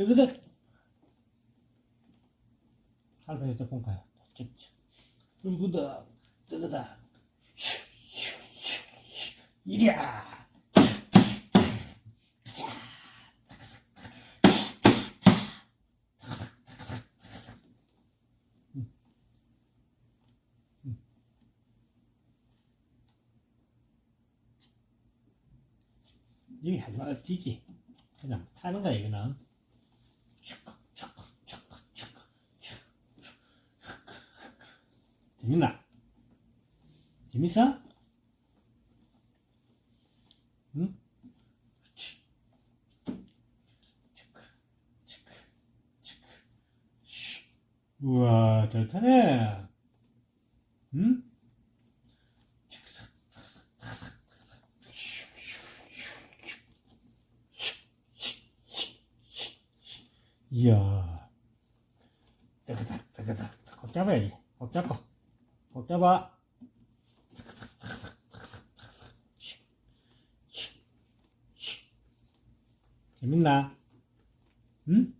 뜨그득. 할배에서. 찍찍. 불구덕. 뜨그득. 이랴. 여기 하지 마, 뛰지. 그냥 타는 거야, 이거는. 재밌나? 재밌어? 응? 우와, 잘 타네. 응? 이야. 따그닥, 따그닥. 꼭 잡아야지. 꼭 잡고. 꼭 잡아. 재밌나? 응?